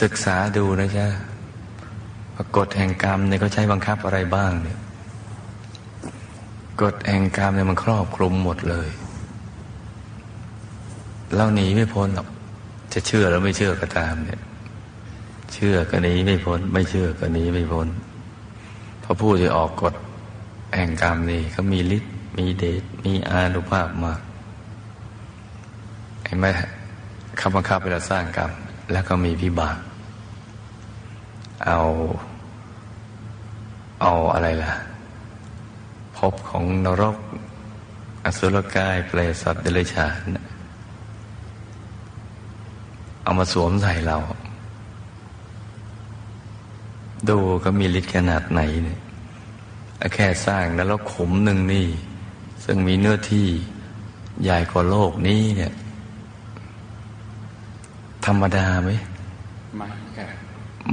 ศึกษาดูนะจ๊ะกฎแห่งกรรมเนี่ยเขาใช้บังคับอะไรบ้างเนี่ยกฎแห่งกรรมเนี่ยมันครอบคลุมหมดเลยเราหนีไม่พ้นหรอกจะเชื่อแล้วไม่เชื่อก็ตามเนี่ย เชื่อก็หนีไม่พ้น ไม่เชื่อก็หนีไม่พ้นพระผู้ที่ออกกฎแห่งกรรมนี่เขามีฤทธิ์มีเดชมีอานุภาพมากเห็นไหมคำบังคับเวลาสร้างกรรม แล้วก็มีพิบาก เอา เอาอะไรล่ะ พบของนรก อสุรกายเปรตสัตว์เดรัจฉานเอามาสวมใส่เรา ดูก็มีฤทธิ์ขนาดไหนเนี่ยแค่สร้างนรกขุมหนึ่งนี่ ซึ่งมีเนื้อที่ใหญ่กว่าโลกนี้เนี่ย ธรรมดาไหมไม่ครับ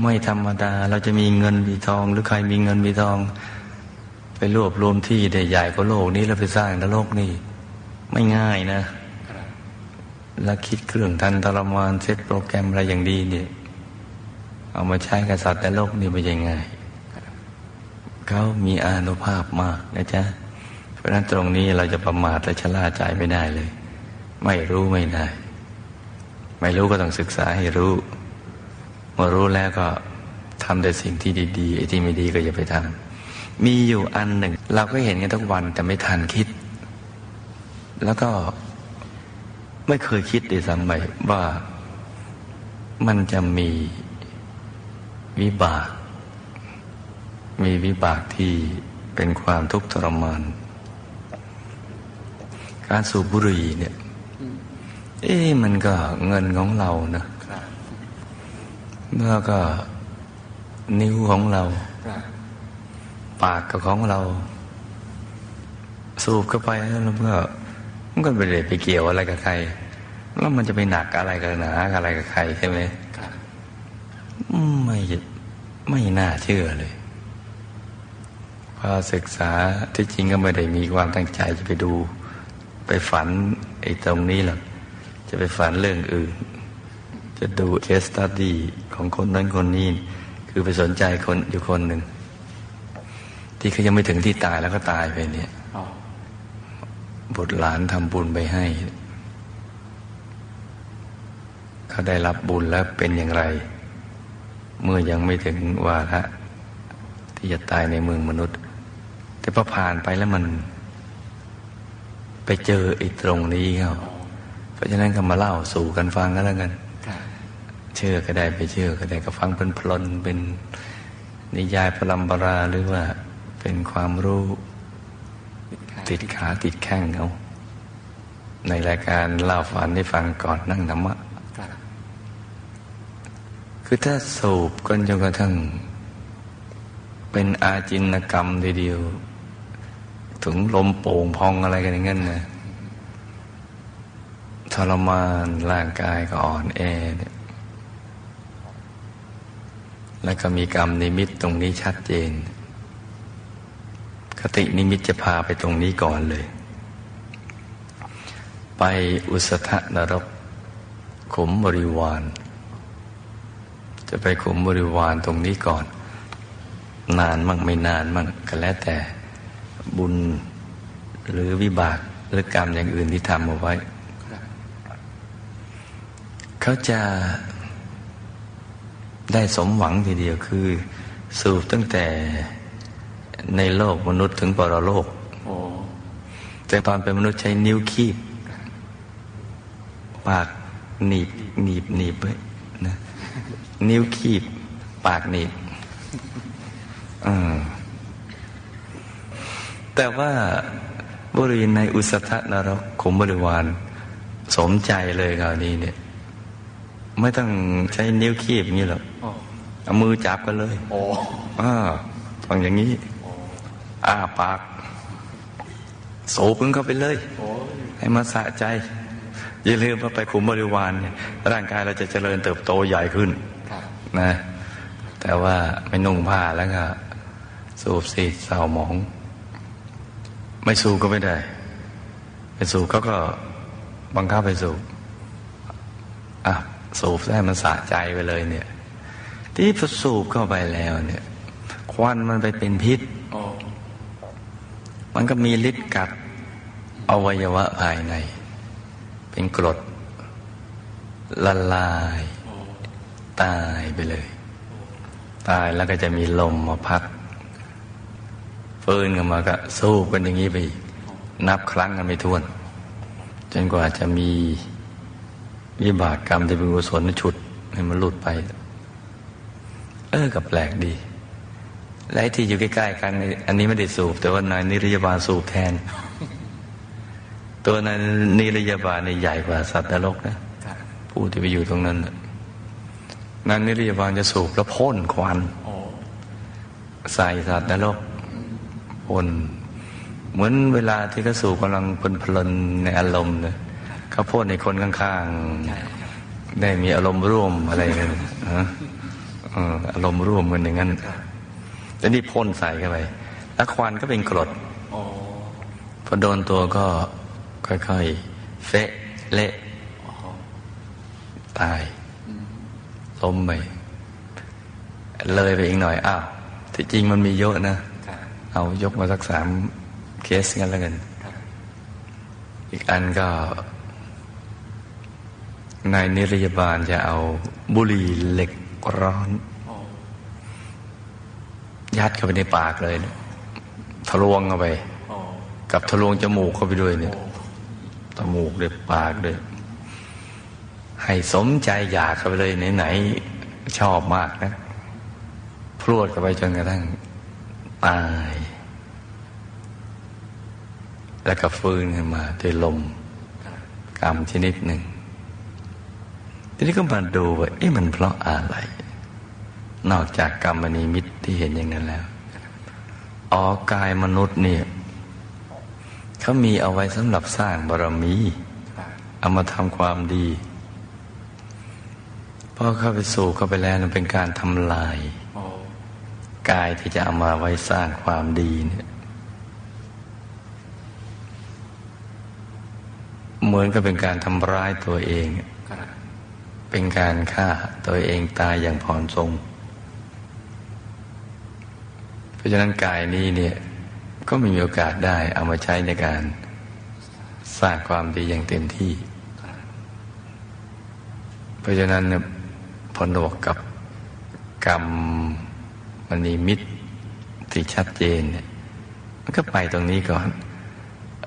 ไม่ธรรมดา เราจะมีเงินมีทอง หรือใครมีเงินมีทอง ไปรวบรวมที่ได้ใหญ่กว่าโลกนี้แล้วไปสร้างนรกนี่ไม่ง่ายนะแล้วคิดเครื่องทันทรมานเซตโปรแกรมอะไรอย่างดีเนี่ยเอามาใช้กับสัตว์ในโลกนี่ไม่ใช่ง่ายเขามีอานุภาพมากนะจ๊ะ เพราะนั้นตรงนี้เราจะประมาทและชะล่าใจไม่ได้เลย ไม่รู้ไม่ได้ ไม่รู้ก็ต้องศึกษาให้รู้ เมื่อรู้แล้วก็ทำแต่สิ่งที่ดีๆไอ้ที่ไม่ดีก็อย่าไปทำมีอยู่อันหนึ่ง เราก็เห็นกันทุกวันแต่ไม่ทันคิด แล้วก็ไม่เคยคิดด้วยซ้ำไปว่ามันจะมีวิบาก มีวิบากที่เป็นความทุกข์ทรมาน การสูบบุหรี่เนี่ย เอ๊ะมันก็เงินของเรานะแล้วก็นิ้วของเรา ปากกับของเรา สูบเข้าไปแล้วมันก็มันก็ไม่ได้ไปเกี่ยวอะไรกับใคร แล้วมันจะไปหนักอะไรกับหนาอะไรกับใครใช่ไหมไม่ไม่น่าเชื่อเลยพอศึกษาที่จริงก็ไม่ได้มีความตั้งใจจะไปดู ไปฝันไอ้ตรงนี้หรอก จะไปฝันเรื่องอื่น จะดูเคสตัดดีของคนนั้นคนนี้ คือไปสนใจคนอยู่คนหนึ่ง ที่เขายังไม่ถึงที่ตายแล้วก็ตายไปเนี่ยบุตรหลานทำบุญไปให้ เขาได้รับบุญแล้วเป็นอย่างไร เมื่อยังไม่ถึงวาระที่จะตายในเมืองมนุษย์ แต่พอผ่านไปแล้วมัน ไปเจอไอ้ตรงนี้เขา เพราะฉะนั้นก็มาเล่าสู่กันฟังก็แล้วกันเชื่อก็ได้ไปเชื่อก็ได้ก็ฟังเป็นพลนเป็นนิยายพลัมปราหรือว่าเป็นความรู้ติดขาติดแข้งเขาในรายการเล่าฝันให้ฟังก่อนนั่งธรรมะคือถ้าสูบกันจนกระทั่ง เป็นอาจินกรรมทีเดียว ถึงลมโป่งพองอะไรกันอย่างนั้นนะ ทรมานร่างกายก็อ่อนแอเนี่ยแล้วก็มีกรรมนิมิตตรงนี้ชัดเจน คตินิมิตจะพาไปตรงนี้ก่อนเลย ไปอุสธนรกขมบริวาร จะไปขมบริวารตรงนี้ก่อน นานมั่งไม่นานมั่งก็แล้วแต่บุญหรือวิบากหรือกรรมอย่างอื่นที่ทำเอาไว้ เขาจะได้สมหวังทีเดียวคือ สูบตั้งแต่ในโลกมนุษย์ถึงปรโลกแต่ตอนเป็นมนุษย์ใช้นิ้วคีบ ปากหนีบหนีบหนีบไว้นะนิ้วคีบ ปากหนีบอืมแต่ว่าบริเวณในอุสธนรกขุมบริวาร สมใจเลยคราวนี้เนี่ย ไม่ต้องใช้นิ้วคีบอย่างนี้หรอกเอามือจับกันเลยโอ้อ่าฟังอย่างนี้อ้าปาก โสพึงเข้าไปเลย ให้มาสะใจ อย่าลืมว่าไปขุมบริวารเนี่ยร่างกายเราจะเจริญเติบโตใหญ่ขึ้นนะ แต่ว่าไม่นุ่งผ้าแล้วก็สูบสีเศร้าหมอง ไม่สูบก็ไม่ได้ ไปสูบเขาก็บังคับไปสูบอะ สูบได้มันสะใจไปเลยเนี่ย ที่สูบเข้าไปแล้วเนี่ย ควันมันไปเป็นพิษ มันก็มีฤทธิ์กัดอวัยวะภายใน เป็นกรด ละลาย ตายไปเลย ตายแล้วก็จะมีลมมาพัดฟื้นกันมาก็สู้กันอย่างนี้ไปอีกนับครั้งกันไม่ถ้วน จนกว่าจะมี วิบากกรรมที่เป็นกุศลฉุดให้มันหลุดไป เออกับแปลกดีและที่อยู่ใกล้ๆกันอันนี้ไม่ได้สูบ แต่ว่านายนิรยาบาลสูบแทน ตัวนายนิรยาบาลในใหญ่กว่าสัตว์นรกนะผู้ที่ไปอยู่ตรงนั้นนายนิรยาบาลจะสูบแล้วพ่นควันใส่สัตว์นรกพ่นเหมือนเวลาที่เขาสูบกำลังเพลินในอารมณ์นะ เขาพ่นในคนข้างๆ ได้มีอารมณ์ร่วมอะไรกันอารมณ์ร่วมกันอย่างนั้นแต่นี่พ่นใส่เข้าไปแล้วควันก็เป็นกรดพอโดนตัวก็ค่อยๆเฟะเละตายล้มไปเลยไปอีกหน่อย อ้าวที่จริงมันมีเยอะนะ เอายกมาสักสามเคสกันแล้วกัน อีกอันก็ นายนิรยาบาลจะเอาบุหรี่เหล็กร้อน ยัดเข้าไปในปากเลยทะลวงเข้าไป กับทะลวงจมูกเข้าไปด้วยเนี่ยจมูกด้วยปากด้วยให้สมใจอยากเข้าไปเลยไหนๆชอบมากนะพรวดเข้าไปจนกระทั่งตาย แล้วก็ฟื้นขึ้นมาด้วยลมกรรมชนิดหนึ่ง ทีนี้ก็มาดูว่าเอ๊ะมันเพราะอะไร นอกจากกรรมนิมิตที่เห็นอย่างนั้นแล้วอ๋อกายมนุษย์เนี่ยเขามีเอาไว้สำหรับสร้างบารมีเอามาทำความดีพอเข้าไปสู่เข้าไปแล้วมันเป็นการทำลายกายที่จะเอามาไว้สร้างความดีเนี่ยเหมือนกับเป็นการทำร้ายตัวเอง เป็นการฆ่าตัวเองตายอย่างผ่อนทรง เพราะฉะนั้นกายนี้เนี่ยก็มีโอกาสได้เอามาใช้ในการสร้างความดีอย่างเต็มที่ เพราะฉะนั้นเนี่ยพนวกกับกรรมมันมีมิตรที่ชัดเจนเนี่ยมันก็ไปตรงนี้ก่อน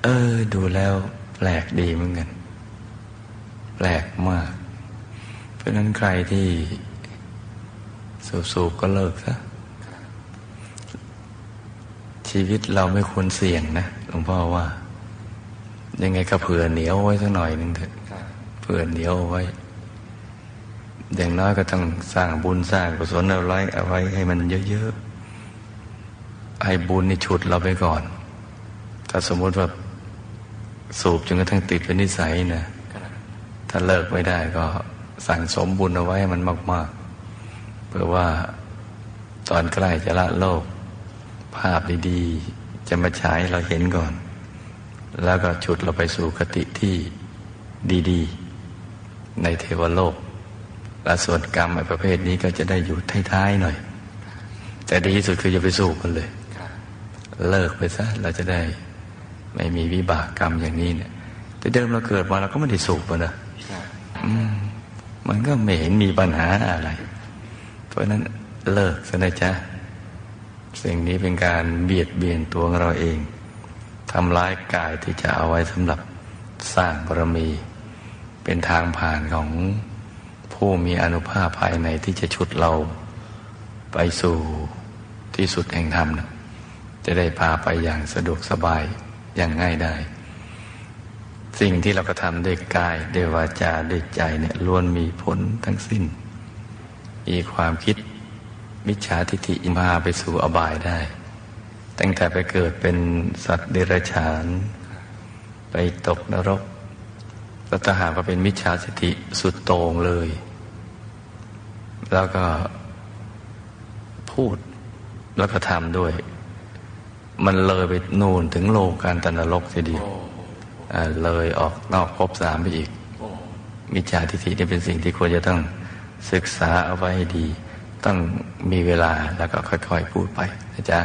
เออ ดูแล้วแปลกดีเหมือนกัน แปลกมาก ราะนั้นใครที่สูบๆก็เลิกซะชีวิตเราไม่ควรเสี่ยงนะหลวงพ่อว่า ยังไงก็เผื่อเหนียวไว้สักหน่อยหนึ่งเถอะเผื่อเหนียวไว้ อย่างน้อยก็ต้องสร้างบุญสร้างกุศลเอาไว้เอาไว้ให้มันเยอะๆให้บุญนี่ฉุดเราไปก่อน ถ้าสมมติว่าสูบจนกระทั่งติดเป็นนิสัยนะถ้าเลิกไม่ได้ก็ สั่งสมบุญเอาไว้ให้มันมาก ๆ เพื่อว่าตอนใกล้จะละโลก ภาพดีๆ จะมาฉายเราเห็นก่อน แล้วก็ฉุดเราไปสู่คติที่ดีๆ ในเทวโลก และส่วนกรรมประเภทนี้ก็จะได้อยู่ท้ายๆหน่อย แต่ดีที่สุดคืออย่าไปสู้กันเลย เลิกไปซะเราจะได้ไม่มีวิบากกรรมอย่างนี้เนี่ยแต่เดิมเราเกิดมาเราก็ไม่ได้สูบนะมั มันก็ไม่เห็นมีปัญหาอะไร เพราะนั้นเลิกซะนะจ๊ะ สิ่งนี้เป็นการเบียดเบียนตัวเราเองทำร้ายกายที่จะเอาไว้สำหรับสร้างบารมี เป็นทางผ่านของผู้มีอนุภาพภายในที่จะชุดเราไปสู่ที่สุดแห่งธรรมนะจะได้พาไปอย่างสะดวกสบายอย่างง่ายได้ สิ่งที่เรากระทำด้วยกายด้วยวาจาด้วยใจเนี่ยล้วนมีผลทั้งสิ้น มีความคิดมิจฉาทิฏฐิพาไปสู่อบายได้ ตั้งแต่ไปเกิดเป็นสัตว์เดรัจฉาน ไปตกนรกแล้วถ้าหากว่าเป็นมิจฉาทิฏฐิสุดโต่งเลย แล้วก็พูดแล้วก็ทำด้วย มันเลยไปนูนถึงโลกการตันรกทีเดียว เลยออกนอกภพสามไปอีกมิจฉาทิฏฐินี่เป็นสิ่งที่ควรจะต้องศึกษาเอาไว้ให้ดี ต้องมีเวลาแล้วก็ค่อย ๆ พูดไปนะจ๊ะ